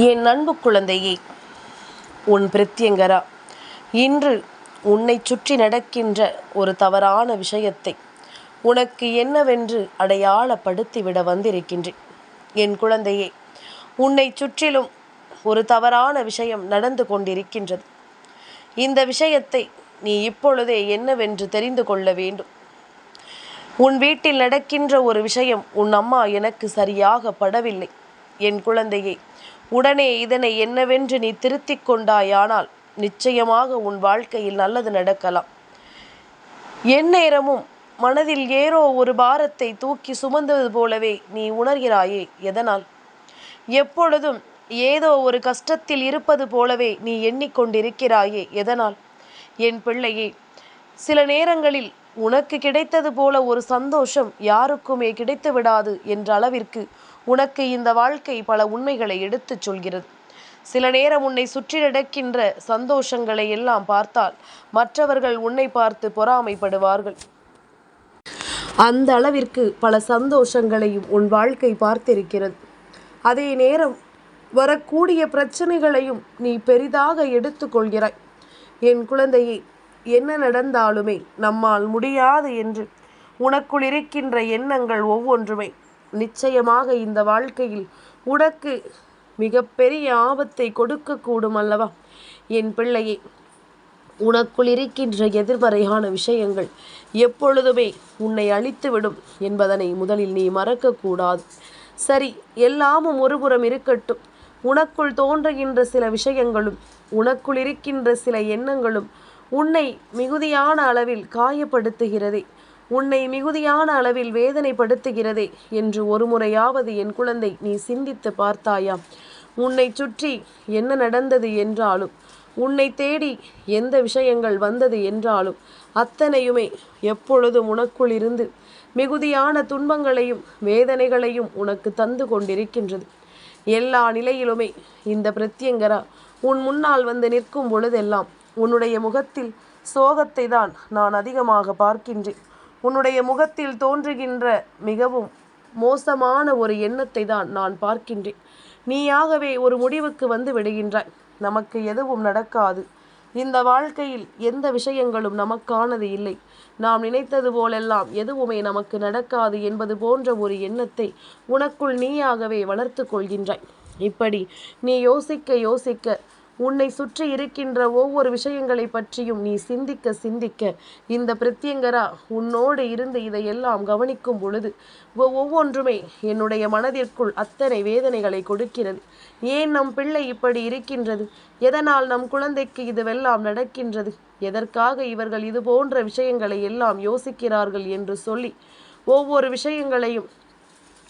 என் அன்பு குழந்தையே உன் பிரத்யங்கரா. இன்று உன்னை சுற்றி நடக்கின்ற ஒரு தவறான விஷயத்தை உனக்கு என்னவென்று அடையாளப்படுத்திவிட வந்திருக்கின்றேன். என் குழந்தையே உன்னை சுற்றிலும் ஒரு தவறான விஷயம் நடந்து கொண்டிருக்கின்றது. இந்த விஷயத்தை நீ இப்பொழுதே என்னவென்று தெரிந்து கொள்ள வேண்டும். உன் வீட்டில் நடக்கின்ற ஒரு விஷயம் உன் அம்மா எனக்கு சரியாக படவில்லை என் குழந்தையே உடனே இதனை என்னவென்று நீ திருத்திக் கொண்டாயானால் நிச்சயமாக உன் வாழ்க்கையில் நல்லது நடக்கலாம். எந்நேரமும் மனதில் ஏதோ ஒரு பாரத்தை தூக்கி சுமந்தது போலவே நீ உணர்கிறாயே எதனால்? எப்பொழுதும் ஏதோ ஒரு கஷ்டத்தில் இருப்பது போலவே நீ எண்ணிக்கொண்டிருக்கிறாயே எதனால்? என் பிள்ளையே சில நேரங்களில் உனக்கு கிடைத்தது போல ஒரு சந்தோஷம் யாருக்குமே கிடைத்து விடாது என்ற அளவிற்கு உனக்கு இந்த வாழ்க்கை பல உண்மைகளை எடுத்துச் சொல்கிறது. சில நேரம் உன்னை சுற்றி நடக்கின்ற சந்தோஷங்களை எல்லாம் பார்த்தால் மற்றவர்கள் உன்னை பார்த்து பொறாமைப்படுவார்கள். அந்த அளவிற்கு பல சந்தோஷங்களையும் உன் வாழ்க்கை பார்த்திருக்கிறது. அதே நேரம் வரக்கூடிய பிரச்சனைகளையும் நீ பெரிதாக எடுத்துக்கொள்கிறாய் என் குழந்தையை என்ன நடந்தாலுமே நம்மால் முடியாது என்று உனக்குள் இருக்கின்ற எண்ணங்கள் ஒவ்வொன்றுமே. நிச்சயமாக இந்த வாழ்க்கையில் உனக்கு மிகப்பெரிய ஆபத்தை கொடுக்கக்கூடும் அல்லவா? என் பிள்ளையே உனக்குள் இருக்கின்ற எதிர்மறையான விஷயங்கள் எப்பொழுதுமே உன்னை அழித்துவிடும் என்பதனை முதலில் நீ மறக்கக்கூடாது. சரி எல்லாமும் ஒருபுறம் இருக்கட்டும். உனக்குள் தோன்றுகின்ற சில விஷயங்களும் உனக்குள் இருக்கின்ற சில எண்ணங்களும் உன்னை மிகுதியான அளவில் காயப்படுத்துகிறதே. உன்னை மிகுதியான அளவில் வேதனைப்படுத்துகிறதே என்று ஒரு முறையாவது என் குழந்தை நீ சிந்தித்து பார்த்தாயா உன்னை சுற்றி என்ன நடந்தது என்றாலும் உன்னை தேடி எந்த விஷயங்கள் வந்தது என்றாலும் அத்தனையுமே எப்பொழுதும் உனக்குள் இருந்து மிகுதியான துன்பங்களையும் வேதனைகளையும் உனக்கு தந்து கொண்டிருக்கின்றது. எல்லா நிலையிலுமே இந்த பிரத்யங்கரா உன் முன்னால் வந்து நிற்கும் பொழுதெல்லாம் உன்னுடைய முகத்தில் சோகத்தை தான் நான் அதிகமாக பார்க்கின்றேன். உன்னுடைய முகத்தில் தோன்றுகின்ற மிகவும் மோசமான ஒரு எண்ணத்தை தான் நான் பார்க்கின்றேன். நீயாகவே ஒரு முடிவுக்கு வந்து விடுகின்றாய். நமக்கு எதுவும் நடக்காது. இந்த வாழ்க்கையில் எந்த விஷயங்களும் நமக்கானது இல்லை. நாம் நினைத்தது போலெல்லாம் எதுவுமே நமக்கு நடக்காது என்பது போன்ற ஒரு எண்ணத்தை உனக்குள் நீயாகவே வளர்த்து கொள்கின்றாய். இப்படி நீ யோசிக்க யோசிக்க உன்னை சுற்றி இருக்கின்ற ஒவ்வொரு விஷயங்களை பற்றியும் நீ சிந்திக்க சிந்திக்க. இந்த பிரத்யங்கரா உன்னோடு இருந்து இதையெல்லாம் கவனிக்கும் பொழுது ஒவ்வொன்றுமே என்னுடைய மனதிற்குள் அத்தனை வேதனைகளை கொடுக்கிறது. ஏன் நம் பிள்ளை இப்படி இருக்கின்றது? எதனால் நம் குழந்தைக்கு இதுவெல்லாம் நடக்கின்றது? எதற்காக இவர்கள் இது போன்ற விஷயங்களை எல்லாம் யோசிக்கிறார்கள் என்று சொல்லி ஒவ்வொரு விஷயங்களையும்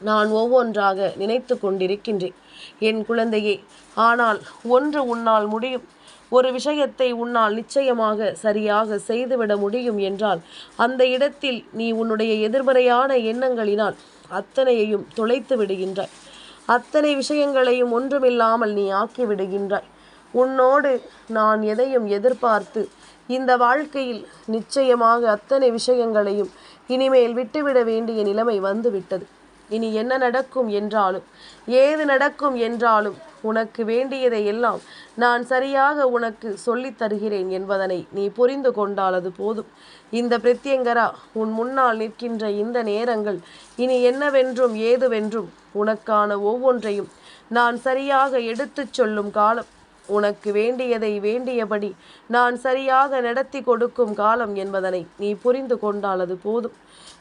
நான் ஒவ்வொன்றாக நினைத்து கொண்டிருக்கின்றேன். என் குழந்தையே ஆனால் ஒன்று உன்னால் முடியும். ஒரு விஷயத்தை உன்னால் நிச்சயமாக சரியாக செய்துவிட முடியும் என்றால் அந்த இடத்தில் நீ உன்னுடைய எதிர்மறையான எண்ணங்களினால் அத்தனையையும் தொலைத்து விடுகின்றாய். அத்தனை விஷயங்களையும் ஒன்றுமில்லாமல் நீ ஆக்கி விடுகின்றாய். உன்னோடு நான் எதையும் எதிர்பார்த்து இந்த வாழ்க்கையில் நிச்சயமாக அத்தனை விஷயங்களையும் இனிமேல் விட்டுவிட வேண்டிய நிலைமை வந்துவிட்டது. இனி என்ன நடக்கும் என்றாலும் ஏது நடக்கும் என்றாலும் உனக்கு வேண்டியதை எல்லாம் நான் சரியாக உனக்கு சொல்லித் தருகிறேன் என்பதனை நீ புரிந்து கொண்டால் அது போதும். இந்த பிரத்யங்கரா உன் முன்னால் நிற்கின்ற இந்த நேரங்கள் இனி என்னவென்றும் ஏதுவென்றும் உனக்கான ஒவ்வொன்றையும் நான் சரியாக எடுத்துச் சொல்லும் காலம் உனக்கு வேண்டியதை வேண்டியபடி நான் சரியாக நடத்தி கொடுக்கும் காலம் என்பதனை நீ புரிந்து கொண்டால் அது போதும்.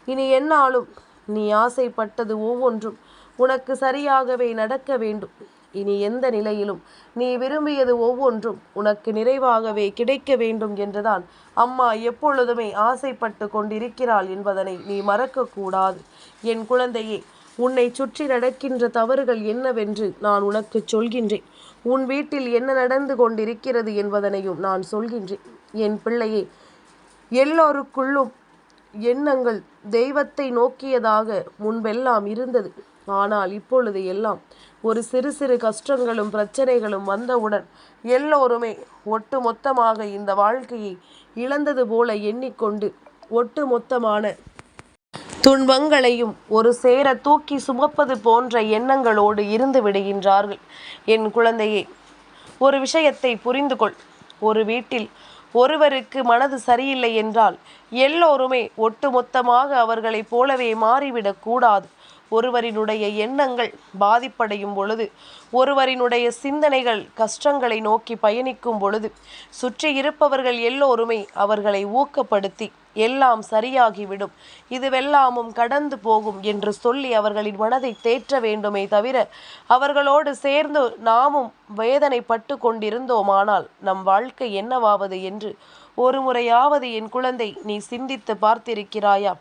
இனி என்னாலும் நீ ஆசைப்பட்டது ஒவ்வொன்றும் உனக்கு சரியாகவே நடக்க வேண்டும். இனி எந்த நிலையிலும் நீ விரும்பியது ஒவ்வொன்றும் உனக்கு நிறைவாகவே கிடைக்க வேண்டும் என்றுதான் அம்மா எப்பொழுதுமே ஆசைப்பட்டு கொண்டிருக்கிறாள் என்பதனை நீ மறக்கக்கூடாது. என் குழந்தையே உன்னை சுற்றி நடக்கின்ற தவறுகள் என்னவென்று நான் உனக்கு சொல்கின்றேன். உன் வீட்டில் என்ன நடந்து கொண்டிருக்கிறது என்பதனையும் நான் சொல்கின்றேன். என் பிள்ளையே எல்லோருக்குள்ளும் எண்ணங்கள் தெய்வத்தை நோக்கியதாக முன்பெல்லாம் இருந்தது. ஆனால் இப்பொழுது எல்லாம் ஒரு சிறு சிறு கஷ்டங்களும் பிரச்சனைகளும் வந்தவுடன் எல்லோருமே ஒட்டு மொத்தமாக இந்த வாழ்க்கையை இழந்தது போல எண்ணிக்கொண்டு ஒட்டு மொத்தமான துன்பங்களையும் ஒரு சேர தூக்கி சுமப்பது போன்ற எண்ணங்களோடு இருந்து விடுகின்றார்கள். என் குழந்தையே ஒரு விஷயத்தை புரிந்து கொள் ஒரு வீட்டில் ஒருவருக்கு மனது சரியில்லை என்றால் எல்லோருமே ஒட்டுமொத்தமாக அவர்களைப் போலவே மாறிவிடக் கூடாது. ஒருவரினுடைய எண்ணங்கள் பாதிப்படையும் பொழுது ஒருவரினுடைய சிந்தனைகள் கஷ்டங்களை நோக்கி பயணிக்கும் பொழுது சுற்றி இருப்பவர்கள் எல்லோருமே அவர்களை ஊக்கப்படுத்தி எல்லாம் சரியாகிவிடும். இதுவெல்லாமும் கடந்து போகும் என்று சொல்லி அவர்களின் மனதை தேற்ற வேண்டுமே தவிர அவர்களோடு சேர்ந்து நாமும் வேதனைப்பட்டு கொண்டிருந்தோமானால் நம் வாழ்க்கை என்னவாவது என்று ஒரு முறையாவது என் குழந்தை நீ சிந்தித்து பார்த்திருக்கிறாயா?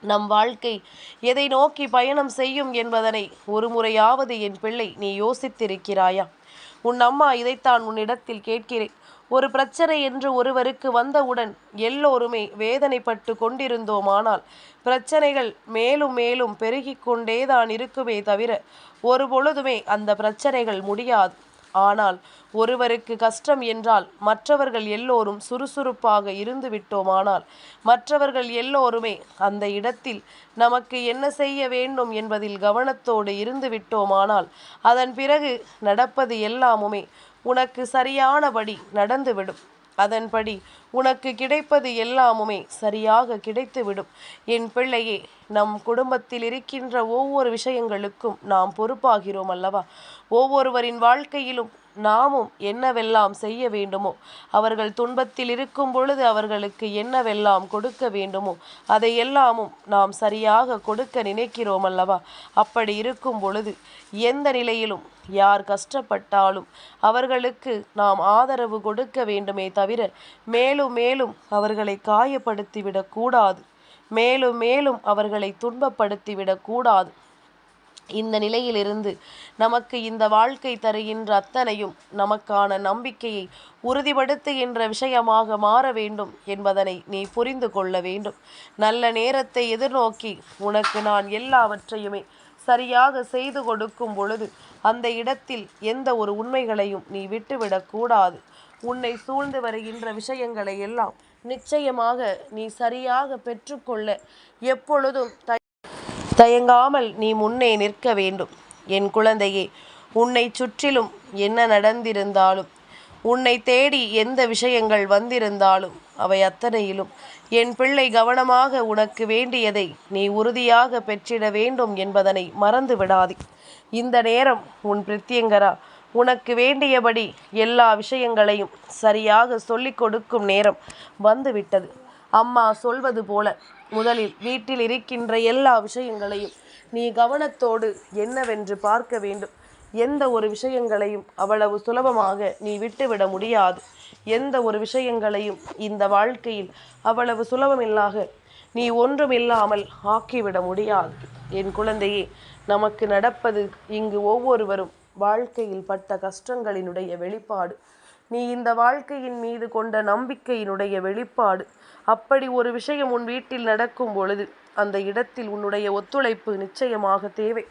நம் வாழ்க்கை எதை நோக்கி பயணம் செய்யும் என்பதனை ஒரு முறையாவது என் பிள்ளை நீ யோசித்திருக்கிறாயா? உன் அம்மா இதைத்தான் உன்னிடத்தில் கேட்கிறேன். ஒரு பிரச்சனை என்று ஒருவருக்கு வந்தவுடன் எல்லோருமே வேதனைப்பட்டு கொண்டிருந்தோமானால் பிரச்சனைகள் மேலும் மேலும் பெருகிக் கொண்டேதான் இருக்குமே தவிர ஒரு பொழுதுமே அந்த பிரச்சனைகள் முடியாது. ஆனால் ஒருவருக்கு கஷ்டம் என்றால் மற்றவர்கள் எல்லோரும் சுறுசுறுப்பாக இருந்து விட்டோமானால் மற்றவர்கள் எல்லோருமே அந்த இடத்தில் நமக்கு என்ன செய்ய வேண்டும் என்பதில் கவனத்தோடு இருந்து விட்டோமானால் அதன் பிறகு நடப்பது எல்லாமுமே உனக்கு சரியானபடி நடந்துவிடும். அதன்படி உனக்கு கிடைப்பது எல்லாமுமே சரியாக கிடைத்துவிடும். என் பிள்ளையே நம் குடும்பத்தில் இருக்கின்ற ஒவ்வொரு விஷயங்களுக்கும் நாம் பொறுப்பாகிறோம் அல்லவா? ஒவ்வொருவரின் வாழ்க்கையிலும் நாமும் என்னவெல்லாம் செய்ய வேண்டுமோ அவர்கள் துன்பத்தில் இருக்கும் பொழுது அவர்களுக்கு என்னவெல்லாம் கொடுக்க வேண்டுமோ அதை எல்லாமும் நாம் சரியாக கொடுக்க நினைக்கிறோம் அல்லவா? அப்படி இருக்கும் பொழுது எந்த நிலையிலும் யார் கஷ்டப்பட்டாலும் அவர்களுக்கு நாம் ஆதரவு கொடுக்க வேண்டுமே தவிர மேலும் மேலும் அவர்களை காயப்படுத்திவிடக்கூடாது. மேலும் மேலும் அவர்களை துன்பப்படுத்திவிடக்கூடாது. இந்த நிலையிலிருந்து நமக்கு இந்த வாழ்க்கை தருகின்ற அத்தனையும் நமக்கான நம்பிக்கையை உறுதிப்படுத்துகின்ற விஷயமாக மாற வேண்டும் என்பதனை நீ புரிந்து கொள்ள வேண்டும். நல்ல நேரத்தை எதிர்நோக்கி உனக்கு நான் எல்லாவற்றையுமே சரியாக செய்து கொடுக்கும் பொழுது அந்த இடத்தில் எந்த ஒரு உண்மைகளையும் நீ விட்டுவிடக்கூடாது உன்னை சூழ்ந்து வருகின்ற விஷயங்களை எல்லாம் நிச்சயமாக நீ சரியாக பெற்றுக்கொள்ள எப்பொழுதும் தயங்காமல் நீ முன்னே நிற்க வேண்டும். என் குழந்தையே உன்னை சுற்றிலும் என்ன நடந்திருந்தாலும் உன்னை தேடி எந்த விஷயங்கள் வந்திருந்தாலும் அவை அத்தனையிலும் என் பிள்ளை கவனமாக உனக்கு வேண்டியதை நீ உறுதியாக பெற்றிட வேண்டும் என்பதனை மறந்து விடாதே. இந்த நேரம் உன் பிரித்தியங்கரா உனக்கு வேண்டியபடி எல்லா விஷயங்களையும் சரியாக சொல்லிக் கொடுக்கும் நேரம் வந்துவிட்டது. அம்மா சொல்வது போல முதலில் வீட்டில் இருக்கின்ற எல்லா விஷயங்களையும் நீ கவனத்தோடு என்னவென்று பார்க்க வேண்டும். எந்த ஒரு விஷயங்களையும் அவ்வளவு சுலபமாக நீ விட்டுவிட முடியாது. எந்த ஒரு விஷயங்களையும் இந்த வாழ்க்கையில் அவ்வளவு சுலபமில்லாக நீ ஒன்றுமில்லாமல் ஆக்கிவிட முடியாது. என் குழந்தையே நமக்கு நடப்பது இங்கு ஒவ்வொருவரும் வாழ்க்கையில் பட்ட கஷ்டங்களினுடைய வெளிப்பாடு. நீ இந்த வாழ்க்கையின் மீது கொண்ட நம்பிக்கையினுடைய வெளிப்பாடு. அப்படி ஒரு விஷயம் உன் வீட்டில் நடக்கும் பொழுது அந்த இடத்தில் உன்னுடைய ஒத்துழைப்பு நிச்சயமாக தேவை.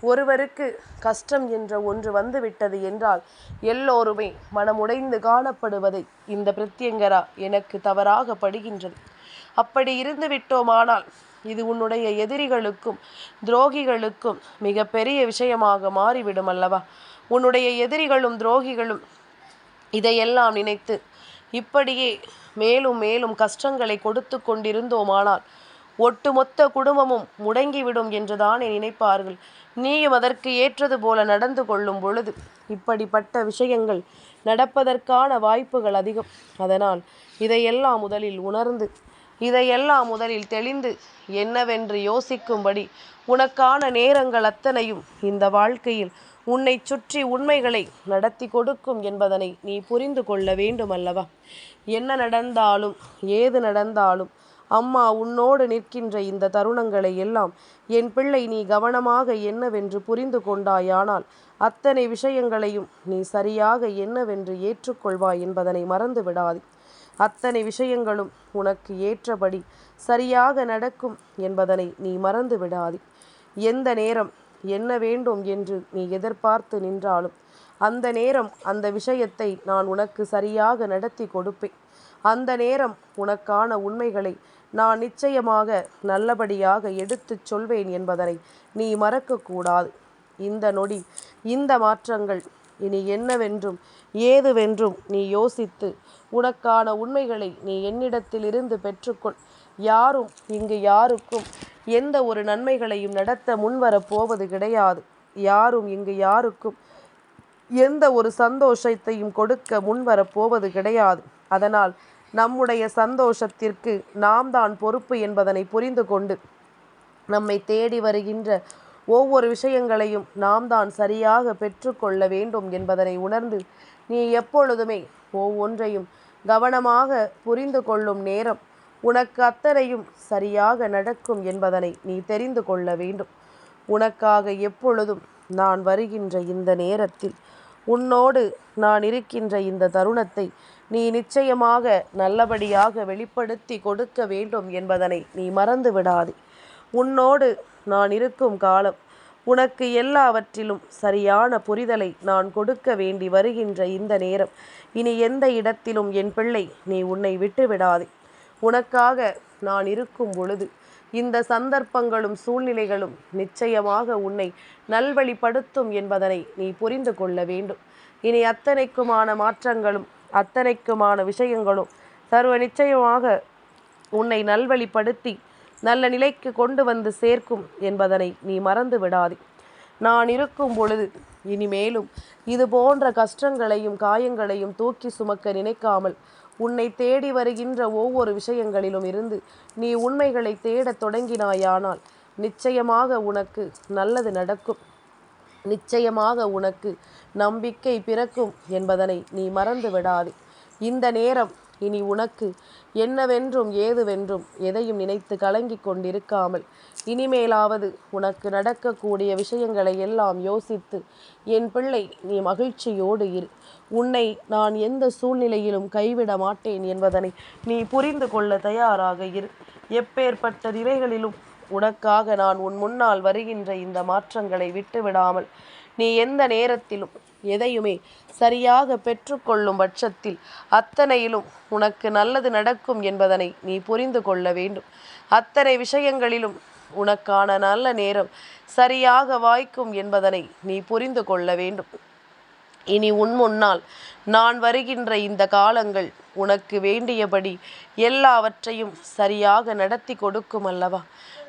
ஒருவருக்கு கஷ்டம் என்ற ஒன்று வந்துவிட்டது என்றால் எல்லோருமே மனமுடைந்து காணப்படுவதை இந்த பிரத்யங்கரா எனக்கு தவறாக படுகின்றது. அப்படி இருந்து விட்டோமானால் இது உன்னுடைய எதிரிகளுக்கும் துரோகிகளுக்கும் மிக பெரிய விஷயமாக மாறிவிடும் அல்லவா? உன்னுடைய எதிரிகளும் துரோகிகளும் இதையெல்லாம் நினைத்து இப்படியே மேலும் மேலும் கஷ்டங்களை கொடுத்து கொண்டிருந்தோமானால் ஒட்டுமொத்த குடும்பமும் முடங்கிவிடும் என்றுதானே நினைப்பார்கள். நீயும் அதற்கு ஏற்றது போல நடந்து கொள்ளும் பொழுது இப்படிப்பட்ட விஷயங்கள் நடப்பதற்கான வாய்ப்புகள் அதிகம். அதனால் இதையெல்லாம் முதலில் உணர்ந்து இதையெல்லாம் முதலில் தெளிந்து என்னவென்று யோசிக்கும்படி உனக்கான நேரங்கள் அத்தனையும் இந்த வாழ்க்கையில் உன்னை சுற்றி உண்மைகளை நடத்தி கொடுக்கும் என்பதனை நீ புரிந்து கொள்ள வேண்டும் அல்லவா என்ன நடந்தாலும் ஏது நடந்தாலும் அம்மா உன்னோடு நிற்கின்ற இந்த தருணங்களை எல்லாம் என் பிள்ளை நீ கவனமாக என்னவென்று புரிந்து கொண்டாயானால் அத்தனை விஷயங்களையும் நீ சரியாக என்னவென்று ஏற்றுக்கொள்வாய் என்பதனை மறந்து விடாதே அத்தனை விஷயங்களும் உனக்கு ஏற்றபடி சரியாக நடக்கும் என்பதனை நீ மறந்து விடாதே. எந்த நேரம் என்ன வேண்டும் என்று நீ எதிர்பார்த்து நின்றாலும் அந்த நேரம் அந்த விஷயத்தை நான் உனக்கு சரியாக நடத்தி கொடுப்பேன். அந்த நேரம் உனக்கான உண்மைகளை நான் நிச்சயமாக நல்லபடியாக எடுத்துச் சொல்வேன் என்பதனை நீ மறக்கக்கூடாது இந்த நொடி இந்த மாற்றங்கள் இனி என்னவென்றும் ஏதுவென்றும் நீ யோசித்து உனக்கான உண்மைகளை நீ என்னிடத்திலிருந்து பெற்றுக்கொள். யாரும் இங்கு யாருக்கும் எந்த ஒரு நன்மைகளையும் நடத்த முன்வரப் போவது கிடையாது. யாரும் இங்கு யாருக்கும் எந்த ஒரு சந்தோஷத்தையும் கொடுக்க முன்வரப் போவது கிடையாது. அதனால் நம்முடைய சந்தோஷத்திற்கு நாம் தான் பொறுப்பு என்பதனை புரிந்து கொண்டு நம்மை தேடி வருகின்ற ஒவ்வொரு விஷயங்களையும் நாம் தான் சரியாக பெற்றுக்கொள்ள வேண்டும் என்பதனை உணர்ந்து நீ எப்பொழுதுமே ஒவ்வொன்றையும் கவனமாக புரிந்து கொள்ளும் நேரம் உனக்கு அத்தனையும் சரியாக நடக்கும் என்பதனை நீ தெரிந்து கொள்ள வேண்டும். உனக்காக எப்பொழுதும் நான் வருகின்ற இந்த நேரத்தில் உன்னோடு நான் இருக்கின்ற இந்த தருணத்தை நீ நிச்சயமாக நல்லபடியாக வெளிப்படுத்தி கொடுக்க வேண்டும் என்பதனை நீ மறந்து விடாதே உன்னோடு நான் இருக்கும் காலம் உனக்கு எல்லாவற்றிலும் சரியான புரிதலை நான் கொடுக்க வேண்டி வருகின்ற இந்த நேரம். இனி எந்த இடத்திலும் என் பிள்ளை நீ உன்னை விட்டுவிடாதே. உனக்காக நான் இருக்கும் பொழுது இந்த சந்தர்ப்பங்களும் சூழ்நிலைகளும் நிச்சயமாக உன்னை நல்வழிப்படுத்தும் என்பதனை நீ புரிந்து கொள்ள வேண்டும். இனி அத்தனைக்குமான மாற்றங்களும் அத்தனைக்குமான விஷயங்களும் சர்வ நிச்சயமாக உன்னை நல்வழிப்படுத்தி நல்ல நிலைக்கு கொண்டு வந்து சேர்க்கும் என்பதனை நீ மறந்து விடாதே. நான் இருக்கும் பொழுது இனிமேலும் இது போன்ற கஷ்டங்களையும் காயங்களையும் தூக்கி சுமக்க நினைக்காமல் உன்னை தேடி வருகின்ற ஒவ்வொரு விஷயங்களிலும் இருந்து நீ உண்மைகளை தேடத் தொடங்கினாயானால் நிச்சயமாக உனக்கு நல்லது நடக்கும். நிச்சயமாக உனக்கு நம்பிக்கை பிறக்கும் என்பதனை நீ மறந்து விடாதே. இந்த நேரம் இனி உனக்கு என்னவென்றும் ஏதுவென்றும் எதையும் நினைத்து கலங்கிக் கொண்டிருக்காமல். இனிமேலாவது உனக்கு நடக்கக்கூடிய விஷயங்களை எல்லாம் யோசித்து என் பிள்ளை நீ மகிழ்ச்சியோடு இரு. உன்னை நான் எந்த சூழ்நிலையிலும் கைவிட மாட்டேன் என்பதனை நீ புரிந்து கொள்ள தயாராக இரு. எப்பேற்பட்ட நிலைகளிலும் உனக்காக நான் உன் முன்னால் வருகின்ற இந்த மாற்றங்களை விட்டுவிடாமல் நீ எந்த நேரத்திலும் எதையுமே சரியாக பெற்றுக்கொள்ளும் பட்சத்தில் அத்தனையிலும் உனக்கு நல்லது நடக்கும் என்பதனை நீ புரிந்து கொள்ள வேண்டும். அத்தனை விஷயங்களிலும் உனக்கான நல்ல நேரம் சரியாக வாய்க்கும் என்பதனை நீ புரிந்து கொள்ள வேண்டும். இனி உன் முன்னால் நான் வருகின்ற இந்த காலங்கள் உனக்கு வேண்டியபடி எல்லாவற்றையும் சரியாக நடத்தி கொடுக்கும் அல்லவா?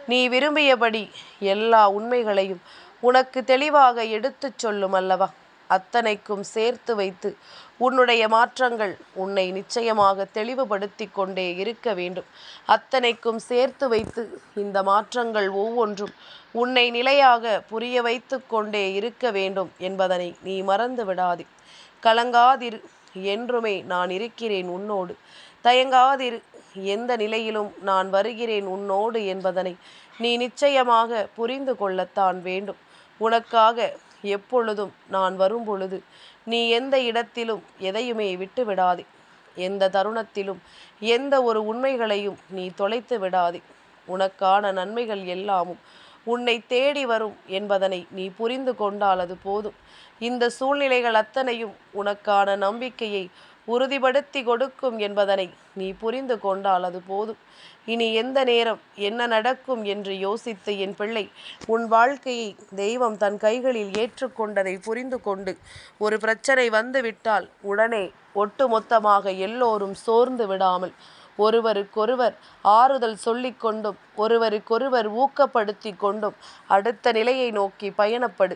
நீ விரும்பியபடி எல்லா உண்மைகளையும் உனக்கு தெளிவாக எடுத்துச் சொல்லும் அல்லவா? அத்தனைக்கும் சேர்த்து வைத்து உன்னுடைய மாற்றங்கள் உன்னை நிச்சயமாக தெளிவுபடுத்தி கொண்டே இருக்க வேண்டும். அத்தனைக்கும் சேர்த்து வைத்து இந்த மாற்றங்கள் ஒவ்வொன்றும் உன்னை நிலையாக புரிய வைத்து கொண்டே இருக்க வேண்டும் என்பதனை நீ மறந்து விடாதே. கலங்காதிரு என்றுமே நான் இருக்கிறேன் உன்னோடு. தயங்காதிரு எந்த நிலையிலும் நான் வருகிறேன் உன்னோடு என்பதனை நீ நிச்சயமாக புரிந்து கொள்ளத்தான் வேண்டும். உனக்காக எப்பொழுதும் நான் வரும்பொழுது நீ எந்த இடத்திலும் எதையுமே விட்டு விடாதே எந்த தருணத்திலும் எந்த ஒரு உண்மைகளையும் நீ தொலைத்து விடாதே. உனக்கான நன்மைகள் எல்லாமும் உன்னை தேடி வரும் என்பதனை நீ புரிந்து கொண்டால் அது போதும். இந்த சூழ்நிலைகள் அத்தனையும் உனக்கான நம்பிக்கையை உறுதிப்படுத்தி கொடுக்கும் என்பதனை நீ புரிந்து கொண்டால் அது போதும். இனி எந்த நேரம் என்ன நடக்கும் என்று யோசித்து என் பிள்ளை உன் வாழ்க்கையை தெய்வம் தன் கைகளில் ஏற்றுக்கொண்டதை புரிந்து கொண்டு ஒரு பிரச்சனை வந்துவிட்டால் உடனே ஒட்டுமொத்தமாக எல்லோரும் சோர்ந்து விடாமல் ஒருவருக்கொருவர் ஆறுதல் சொல்லிக்கொண்டும் ஒருவருக்கொருவர் ஊக்கப்படுத்தி கொண்டும் அடுத்த நிலையை நோக்கி பயணப்படு.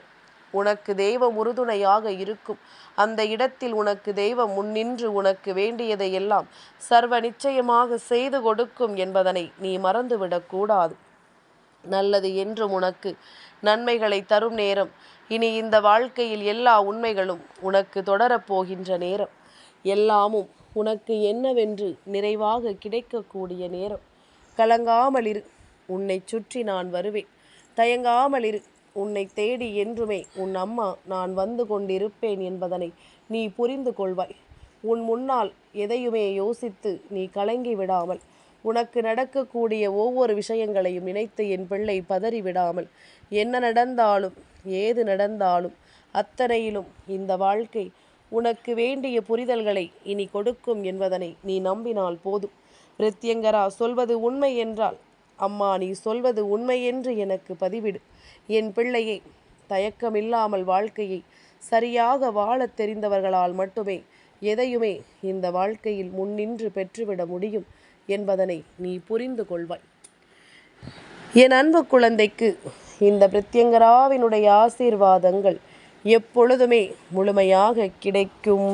உனக்கு தெய்வம் உறுதுணையாக இருக்கும். அந்த இடத்தில் உனக்கு தெய்வம் முன்னின்று உனக்கு வேண்டியதை எல்லாம் சர்வ நிச்சயமாக செய்து கொடுக்கும் என்பதனை நீ மறந்துவிடக்கூடாது நல்லது என்றும் உனக்கு நன்மைகளை தரும் நேரம். இனி இந்த வாழ்க்கையில் எல்லா உண்மைகளும் உனக்கு தொடரப்போகின்ற நேரம். எல்லாமும் உனக்கு என்னவென்று நிறைவாக கிடைக்கக்கூடிய நேரம். கலங்காமலிரு. உன்னை சுற்றி நான் வருவேன். தயங்காமலிரு. உன்னை தேடி என்றுமே உன் அம்மா நான் வந்து கொண்டிருப்பேன் என்பதனை நீ புரிந்து கொள்வாய். உன் முன்னால் எதையுமே யோசித்து நீ கலங்கி விடாமல் உனக்கு நடக்கக்கூடிய ஒவ்வொரு விஷயங்களையும் நினைத்து என் பிள்ளை பதறி விடாமல் என்ன நடந்தாலும் ஏது நடந்தாலும் அத்தனையிலும் இந்த வாழ்க்கை உனக்கு வேண்டிய புரிதல்களை இனி கொடுக்கும் என்பதனை நீ நம்பினால் போதும். பிரத்யங்கரா சொல்வது உண்மை என்றால் அம்மா நீ சொல்வது உண்மை என்று எனக்கு பதிவிடு. என் பிள்ளையை தயக்கமில்லாமல் வாழ்க்கையை சரியாக வாழத் தெரிந்தவர்களால் மட்டுமே எதையுமே இந்த வாழ்க்கையில் முன்னின்று பெற்றுவிட முடியும் என்பதனை நீ புரிந்து கொள்வாய். என் அன்பு குழந்தைக்கு இந்த பிரத்யங்கராவினுடைய ஆசீர்வாதங்கள் எப்பொழுதுமே முழுமையாக கிடைக்கும்.